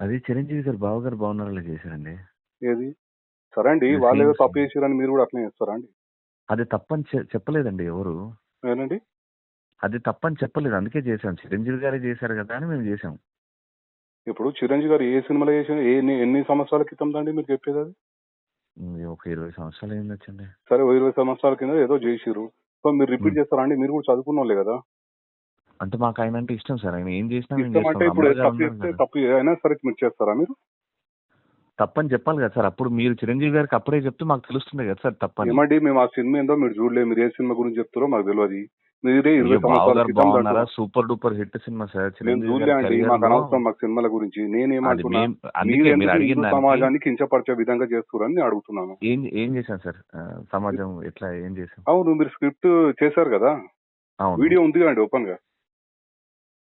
అది చిరంజీవి గారు బావ గారు బాగున్నారని చేశారండి. ఏది? సరే అండి వాళ్ళు ఏదో తప్పు. చేశారని మీరు కూడా అట్లనే చేస్తారా అండి? అది తప్పని చె- చెప్పలేదండి ఎవరు. ఏనండి? అది తప్పని చెప్పలేదు అందుకే చేశాం. చిరంజీవి గారే చేశారు కదా అని మేము చేసాం ఇప్పుడు చిరంజీవి గారు ఏ సినిమాలో చేసిన ఏ ఎన్ని- ఎన్ని సంవత్సరాల క్రితం అండి మీరు చెప్పేది అది? ఒక ఇరవై సంవత్సరాలు అయింది వచ్చండి. సరే ఓ ఇరవై సంవత్సరాల కింద ఏదో చేసిరు సో మీరు రిపీట్. చేస్తారా అండి? మీరు కూడా చదువుకున్న వాళ్ళే కదా. అంటే మాకు ఆయన అంటే ఇష్టం సార్. ఆయన ఏం చేసినా మేము ఇష్టం అంటే చేస్తాం. ఇప్పుడు అమ్మగారు తప్పు ఉన్నారు చేస్తే కదా. తప్పు అయినా సరే మీరు చేస్తారా మీరు? తప్పని చెప్పాలి కదా సార్. అప్పుడు మీరు చిరంజీవి గారికి అప్పుడే చెప్తే మాకు తెలుస్తుంది కదా సార్ తప్పని. ఏమండి మేము ఆ సినిమా ఏందో మీరు చూడలేదు. మీరు ఏ సినిమా గురించి చెప్తారో మాకు తెలియదు మీరే ఇరవై అయ్యో, బావ సంవత్సరాల గారు క్రితం బాగున్నారా? దాంట్లో- super duper hit cinema sir. నేను చిరంజీవి చూడలే గారి అండి career మాకు లో అనవసరం మాకు సినిమాల గురించి. అది నేనేమంటున్నా మేం మీరు అందుకే మీరు ఎందుకు అడిగిన హిందూ దానికి. సమాజాన్ని కించపరిచే విధంగా చేస్తున్నారని నేను అడుగుతున్నాను. ఏం ఏం చేశాం సార్? ఆ, సమాజం ఎట్లా ఏం చేశాం? అవును మీరు స్క్రిప్ట్ చేశారు కదా? అవును. వీడియో ఉంది కదండి ఓపెన్గా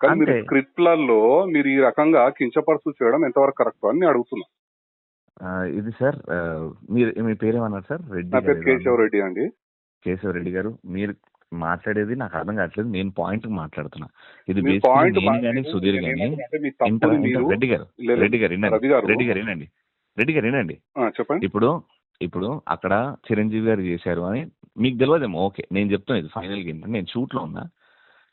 కానీ మీరు అంతే. స్క్రిప్ట్లలో మీరు ఈ రకంగా కించపరుస్తూ చేయడం ఎంతవరకు కరెక్ట్ అని నేను అడుగుతున్నా. ఆ, ఇది సార్ ఆ, మీరు మీ పేరేమన్నారు సార్? రెడ్డి నా పేరు కేశవ. రెడ్డి అండి. కేశవ రెడ్డి గారు మీరు మాట్లాడేది నాకు అర్థం కావట్లేదు నేను పాయింట్ మాట్లాడుతున్నా. ఇది మీ basically పాయింట్ నేను కానీ సుధీర్ కానీ మీ ఇంటర్ తప్పుని మీరు ఇంటర్ రెడ్డి గారు లేదు, రెడ్డి గారు వినండి గారు. రెడ్డి గారు వినండి రెడ్డి గారు వినండి. ఆ, చెప్పండి. ఇప్పుడు ఇప్పుడు అక్కడ చిరంజీవి గారు చేశారు అని మీకు తెలియదేమో ఓకే నేను చెప్తున్నా ఇది ఫైనల్గా ఏంటంటే నేను షూట్లో ఉన్నా.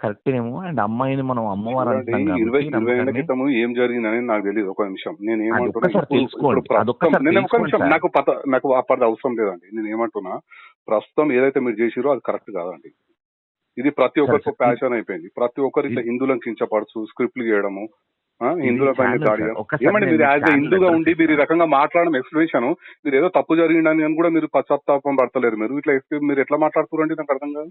కరెక్ట్ ఏమో అండ్ అమ్మాయిని మనం అమ్మవారు అంటున్నాం ఇరవై ఇరవై క్రితం ఏం జరిగిందని నాకు తెలియదు ఒక నిమిషం. నేను ఏమంటున్నా. నాకు పత నాకు అప్పటి అవసరం లేదండి. నేను ఏమంటున్నా ప్రస్తుతం ఏదైతే మీరు చేసిరో అది కరెక్ట్ కాదండి. ఇది ప్రతి ఒక్కరికి ప్యాషన్ అయిపోయింది. ప్రతి ఒక్కరు ఇట్లా హిందువులను కించపరచు స్క్రిప్ట్లు చేయడము హిందువుల పైన దాడి ఏమండి మీరు యాజ్ ఛానల్ హిందూగా ఉండి మీరు ఈ. రకంగా మాట్లాడడం ఎక్స్ప్లెనేషన్ మీరు ఏదో తప్పు జరిగిందని అని కూడా మీరు పశ్చాత్తాపం పడతలేరు మీరు. ఇట్లా మీరు ఎట్లా మాట్లాడుతున్నారండి నాకు అర్థం కాదు.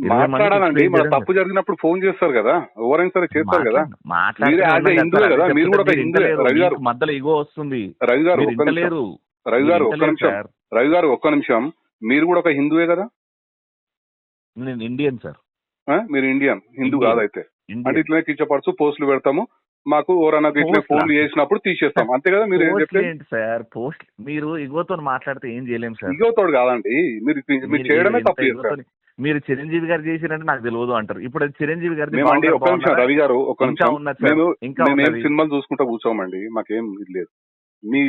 మాట్లాడాలండి. మన తప్పు జరిగినప్పుడు ఫోన్ చేస్తారు కదా. ఎవరైనా సరే చేస్తారు కదా. మీరు హిందువే కదా. మీరు కూడా ఒక హిందువే. రవి గారు. మధ్యలో ఇగో వస్తుంది. రవి గారు ఒక్క నిమిషం. రవి గారు ఒక్క నిమిషం. రవి గారు ఒక్క నిమిషం. మీరు కూడా ఒక హిందువే కదా? నేను ఇండియన్ సార్? మీరు ఇండియన్. హిందూ. కాదైతే. అంటే ఇట్లనే కించపరచు పోస్టులు పెడతాము. మాకు ఇట్లే పోస్టులా? ఫోన్లు చేసినప్పుడు తీసేస్తాం. అంతే కదా మీరు ఏం సార్? పోస్ట్ మీరు ఇగోతో మాట్లాడితే ఏం చేయలేం సార్. ఇగోతోడు కాదండి. మీరు మీరు చేయడమే తప్పు చేస్తారు మీరు చిరంజీవి గారు చేసిరంటే నాకు తెలియదు అంటారు. ఇప్పుడు చిరంజీవి గారి ఒక్క నిమిషం రవి గారు ఇంకా నిమిషం. మేము ఇంకా మేము. సినిమాలు చూసుకుంటా కూర్చోమండి. మాకేం ఇది లేదు. మీ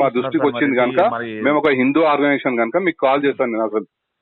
మా దృష్టికి వచ్చింది కనుక మేము ఒక హిందూ ఆర్గనైజేషన్ కనుక మీకు కాల్ చేస్తాను నేను అసలు.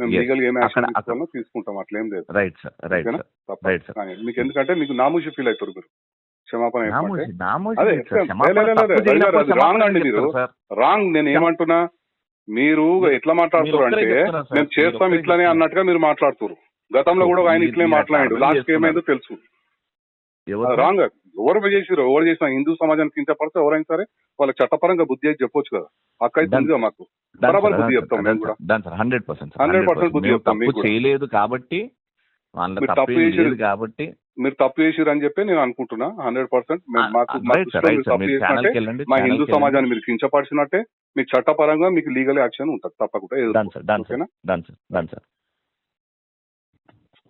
మేము. లీగల్ ఏం యాక్షన్ తీసుకుంటాం అట్లేం లేదు రైట్ సార్ రైట్ ఓకేనా? సార్ తప్ప రైట్ సార్ కానీ మీకు ఎందుకంటే మీకు నామూషి ఫీల్ అవుతారు మీరు క్షమాపణ అదే, లేదు. లేదు, లేదు, లేదు, లేదు, అది wrong అండి మీరు. రాంగ్ నేను ఏమంటున్నా మీరు ఎట్లా మాట్లాడుతున్నారు అంటే. మేము చేస్తాం ఇట్లానే. అన్నట్టుగా మీరు మాట్లాడుతున్నారు గతంలో కూడా ఆయన ఇట్లే మాట్లాడాడు లాస్ట్. ఏమైందో తెలుసు ఎవరు సార్? ఎవరు చేసిరు ఎవరు చేసినా హిందూ సమాజానికి కించపడితే ఎవరైనా సరే వాళ్ళ చట్టపరంగా బుద్ధి అయితే చెప్పొచ్చు కదా. ఉందిగా మాకు. బరాబర్ బుద్ధి చెప్తాం మేము కూడా. 100% సార్, 100% 100% బుద్ధి చెప్తాం. చేయలేదు కాబట్టి మీరు తప్పు చేసిరు. కాబట్టి. మీరు తప్పు చేసిరు అని చెప్పి నేను అనుకుంటున్నా. హండ్రెడ్ పర్సెంట్ మాకు మా హిందూ. సమాజాన్ని మీరు కించపరిచినట్టే మీకు చట్టపరంగా మీకు లీగల్ యాక్షన్ ఉంటుంది తప్పకుండా.